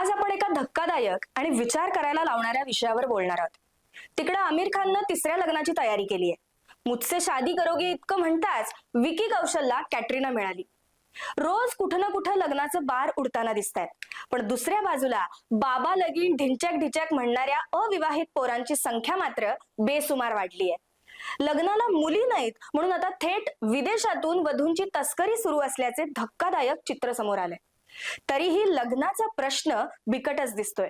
आज आपण एका धक्कादायक आणि विचार करायला लावणाऱ्या विषयावर बोलणार आहोत. तिकडं आमिर खाननं तिसऱ्या लग्नाची तयारी केली आहे. मुझसे शादी करोगी इतकं म्हणताच विकी कौशलला कॅटरीना मिळाली. रोज कुठं ना कुठं लग्नाचं बार उडताना दिसत पण दुसऱ्या बाजूला बाबा लगीन ढिंचॅक ढिंचॅक म्हणणाऱ्या अविवाहित पोरांची संख्या मात्र बेसुमार वाढली आहे. लग्नाला मुली नाहीत म्हणून आता थेट विदेशातून वधूंची तस्करी सुरू असल्याचे धक्कादायक चित्र समोर आले तरीही लग्नाचा प्रश्न बिकटच दिसतोय.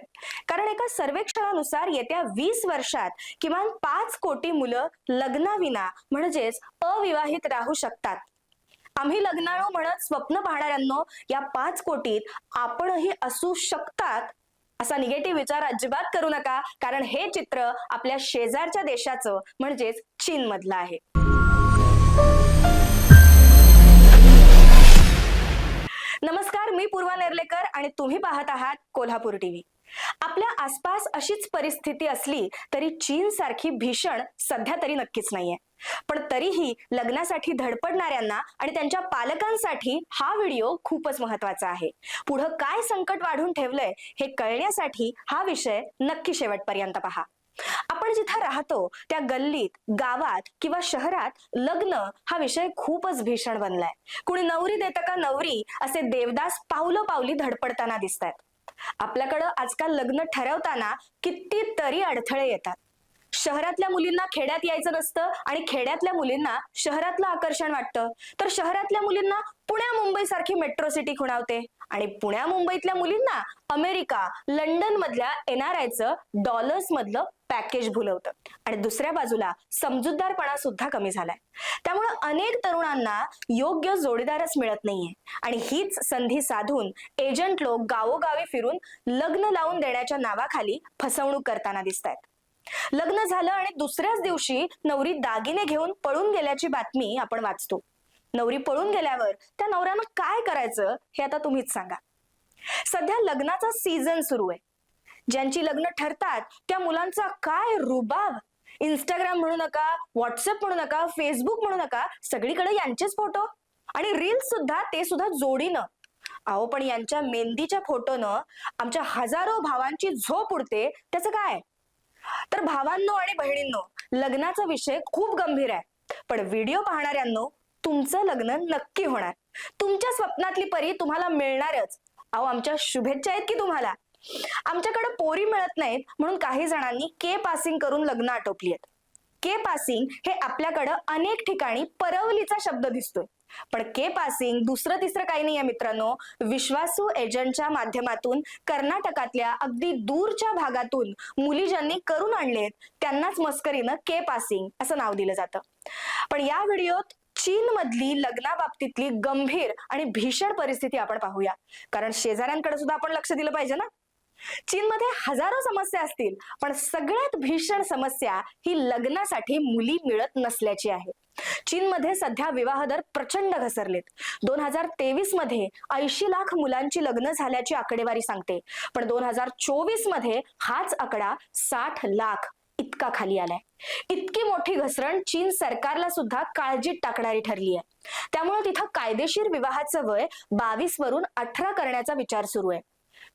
कारण एका सर्वेक्षणानुसार येत्या वीस वर्षात किमान पाच कोटी मुलं लग्नाविना म्हणजेच अविवाहित राहू शकतात. आम्ही लग्नाळू म्हणत स्वप्न पाहणाऱ्यांनो या पाच कोटीत आपणही असू शकतात? असा निगेटिव्ह विचार अजिबात करू नका कारण हे चित्र आपल्या शेजारच्या देशाचं म्हणजेच चीन मधलं आहे. नमस्कार. मी पूर्वा नेर्लेकर आणि तुम्ही पाहत आहात कोल्हापूर टीव्ही. आपल्या आसपास अशीच परिस्थिती असली तरी चीन सारखी भीषण सध्या तरी नक्कीच नाहीये. पण तरीही लग्नासाठी धडपडणाऱ्यांना आणि त्यांच्या पालकांसाठी हा व्हिडिओ खूपच महत्त्वाचा आहे. पुढं काय संकट वाढून ठेवलंय हे कळण्यासाठी हा विषय नक्की शेवटपर्यंत पहा. आपण जिथं राहतो त्या गल्लीत गावात किंवा शहरात लग्न हा विषय खूपच भीषण बनलाय. कुणी नवरी देतं का नवरी असे देवदास पावलं पावली धडपडताना दिसत आहेत आपल्याकडं आजकाल लग्न ठरवताना कितीतरी अडथळे येतात. शहरातल्या मुलींना खेड्यात यायचं नसतं आणि खेड्यातल्या मुलींना शहरातलं आकर्षण वाटतं. तर शहरातल्या मुलींना पुण्या मुंबई सारखी मेट्रो सिटी खुणावते. आणि पुण्या मुंबईतल्या मुलींना अमेरिका लंडन मधल्या एनआरआयचं डॉलर्स मधलं पॅकेज भुलवतं. आणि दुसऱ्या बाजूला समजूतदारपणा सुद्धा कमी झालाय. त्यामुळे अनेक तरुणांना योग्य जोडीदारच मिळत नाहीये. आणि हीच संधी साधून एजंट लोक गावोगावी फिरून लग्न लावून देण्याच्या नावाखाली फसवणूक करताना दिसत आहेत लग्न झालं आणि दुसऱ्याच दिवशी नवरी दागिने घेऊन पळून गेल्याची बातमी आपण वाचतो. नवरी पळून गेल्यावर त्या नवऱ्यानं काय करायचं हे आता तुम्हीच सांगा. सध्या लग्नाचा सीझन सुरू आहे. ज्यांची लग्न ठरतात त्या मुलांचा काय रुबाब? इंस्टाग्राम म्हणू नका व्हॉट्सअप म्हणू नका फेसबुक म्हणू नका सगळीकडे यांचेच फोटो आणि रील्स सुद्धा ते सुद्धा जोडीनं. अहो पण यांच्या मेहंदीच्या फोटोनं आमच्या हजारो भावांची झोप उडते. त्याचं काय? तर भावांनो आणि बहिणींनो लग्नाचा विषय खूप गंभीर आहे. पण व्हिडिओ पाहणाऱ्यांनो तुमचं लग्न नक्की होणार. तुमच्या स्वप्नातली परी तुम्हाला मिळणारच. अहो आमच्या शुभेच्छा आहेत की तुम्हाला? आमच्याकडे पोरी मिळत नाहीत म्हणून काही जणांनी के पासिंग करून लग्न आटोपली आहेत. के पासिंग हे आपल्याकडं अनेक ठिकाणी परवलीचा शब्द दिसतोय. पण के पासिंग दुसरं तिसरं काही नाही मित्रांनो. विश्वासू एजंटच्या माध्यमातून कर्नाटकातल्या अगदी दूरच्या भागातून मुली ज्यांनी करून आणलेत त्यांनाच मस्करीनं के पासिंग असं नाव दिलं जातं. पण या व्हिडिओत चीन मधली लग्नाबाबतीतली गंभीर आणि भीषण परिस्थिती आपण पाहूया. कारण शेजाऱ्यांकडे सुद्धा आपण लक्ष दिलं पाहिजे ना. चीनमध्ये हजारो समस्या असतील पण सगळ्यात भीषण समस्या ही लग्नासाठी मुली मिळत नसल्याची आहे. चीनमध्ये सध्या विवाह दर प्रचंड घसरलेत. दोन हजार तेवीसमध्ये ऐंशी लाख मुलांची लग्न झाल्याची आकडेवारी सांगते. पण दोन हजार चोवीसमध्ये हाच आकडा साठ लाख इतका खाली आलाय. इतकी मोठी घसरण चीन सरकारला सुद्धा काळजीत टाकणारी ठरली आहे त्यामुळे तिथं कायदेशीर विवाहाचं वय बावीस वरून अठरा करण्याचा विचार सुरू आहे.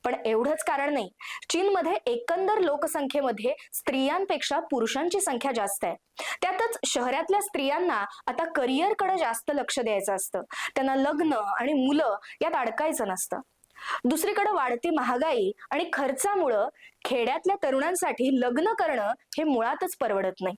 पण एवढंच कारण नाही. चीनमध्ये एकंदर लोकसंख्येमध्ये स्त्रियांपेक्षा पुरुषांची संख्या जास्त आहे. त्यातच शहरातल्या स्त्रियांना आता करिअरकडे जास्त लक्ष द्यायचं असतं. त्यांना लग्न आणि मुलं यात अडकायचं नसतं. दुसरीकडे वाढती महागाई आणि खर्चामुळं खेड्यातल्या तरुणांसाठी लग्न करणं हे मुळातच परवडत नाही.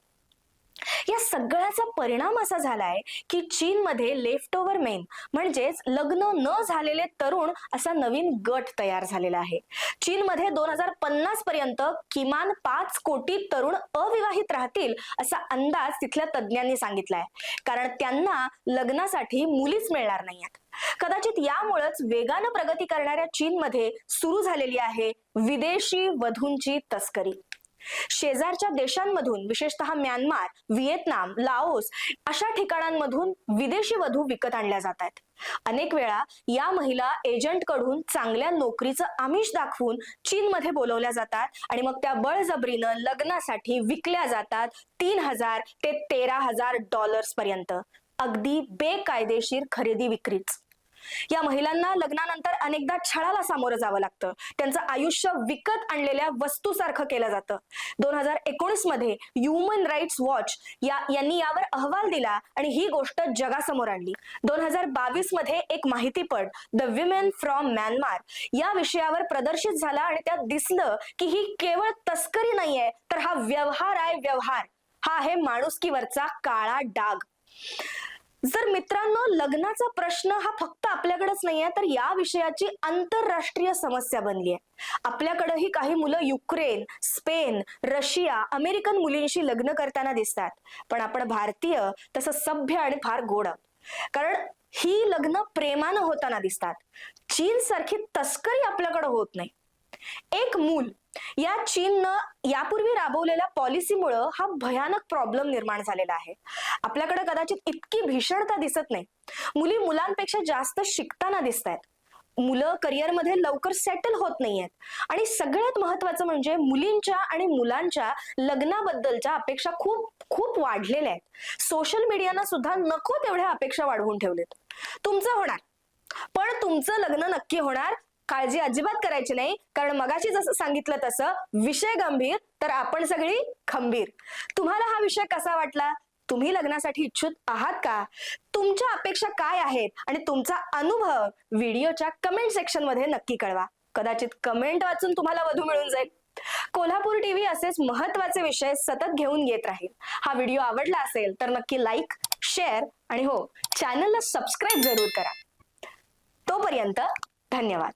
या सगळ्याचा परिणाम असा झालाय की चीनमध्ये लेफ्ट ओव्हर मेन म्हणजेच लग्न न झालेले तरुण असा नवीन गट तयार झालेला आहे. चीनमध्ये दोन हजार पन्नास पर्यंत किमान पाच कोटी तरुण अविवाहित राहतील असा अंदाज तिथल्या तज्ज्ञांनी सांगितलाय. कारण त्यांना लग्नासाठी मुलीच मिळणार नाहीयेत. कदाचित यामुळेच वेगानं प्रगती करणाऱ्या चीनमध्ये सुरू झालेली आहे विदेशी वधूंची तस्करी. शेजारच्या देशांमधून विशेषतः म्यानमार व्हिएतनाम लाओस अशा ठिकाणांमधून विदेशी वधू विकत आणल्या जात आहेत. अनेक वेळा या महिला एजंटकडून चांगल्या नोकरीचं आमिष दाखवून चीनमध्ये बोलवल्या जातात आणि मग त्या बळजबरीनं लग्नासाठी विकल्या जातात तीन हजार ते तेरा हजार डॉलर्स पर्यंत. अगदी बेकायदेशीर खरेदी विक्रीच. या महिलांना लग्नानंतर अनेकदा छळाला सामोरं जावं लागतं. त्यांचं आयुष्य विकत आणलेल्या वस्तूसारखं केलं जातं. दोन हजार एकोणीसमध्ये ह्युमन राईट्स वॉच या यांनी यावर अहवाल दिला आणि ही गोष्ट जगासमोर आणली. दोन हजार बावीसमध्ये एक माहितीपट द विमेन फ्रॉम म्यानमार या विषयावर प्रदर्शित झाला आणि त्यात दिसलं की ही केवळ तस्करी नाहीये तर हा व्यवहार आहे व्यवहार. हा आहे माणुसकीवरचा काळा डाग. जर मित्रांनो लग्नाचा प्रश्न हा फक्त आपल्याकडेच नाहीये तर या विषयाची आंतरराष्ट्रीय समस्या बनली आहे आपल्याकडेही काही मुलं युक्रेन स्पेन रशिया अमेरिकन मुलींशी लग्न करताना दिसतात. पण आपण भारतीय तसं सभ्य आणि फार गोड. कारण ही लग्न प्रेमानं होताना दिसतात. चीन सारखी तस्करी आपल्याकडे होत नाही. एक मूल. या चीननं यापूर्वी राबवलेल्या पॉलिसीमुळं हा भयानक प्रॉब्लेम निर्माण झालेला आहे. आपल्याकडे कदाचित इतकी भीषणता दिसत नाही. मुली मुलांपेक्षा जास्त शिकताना दिसत आहेत मुलं करिअरमध्ये लवकर सेटल होत नाहीयेत. आणि सगळ्यात महत्वाचं म्हणजे मुलींच्या आणि मुलांच्या लग्नाबद्दलच्या अपेक्षा खूप खूप वाढलेल्या आहेत. सोशल मीडियानं सुद्धा नको तेवढ्या अपेक्षा वाढवून ठेवलेत. तुमचं होणार. पण तुमचं लग्न नक्की होणार काळजी अजिबात करायची नाही. कारण मगाशी जसं सांगितलं तसं विषय गंभीर तर आपण सगळी खंबीर. तुम्हाला हा विषय कसा वाटला? तुम्ही लग्नासाठी इच्छुक आहात का? तुमच्या अपेक्षा काय आहेत? आणि तुमचा अनुभव व्हिडिओच्या कमेंट सेक्शनमध्ये नक्की कळवा. कदाचित कमेंट वाचून तुम्हाला वधू मिळून जाईल. कोल्हापूर टीव्ही असेच महत्त्वाचे विषय सतत घेऊन येत राहील. हा व्हिडिओ आवडला असेल तर नक्की लाईक शेअर आणि हो चॅनलला सबस्क्राईब जरूर करा. तोपर्यंत धन्यवाद.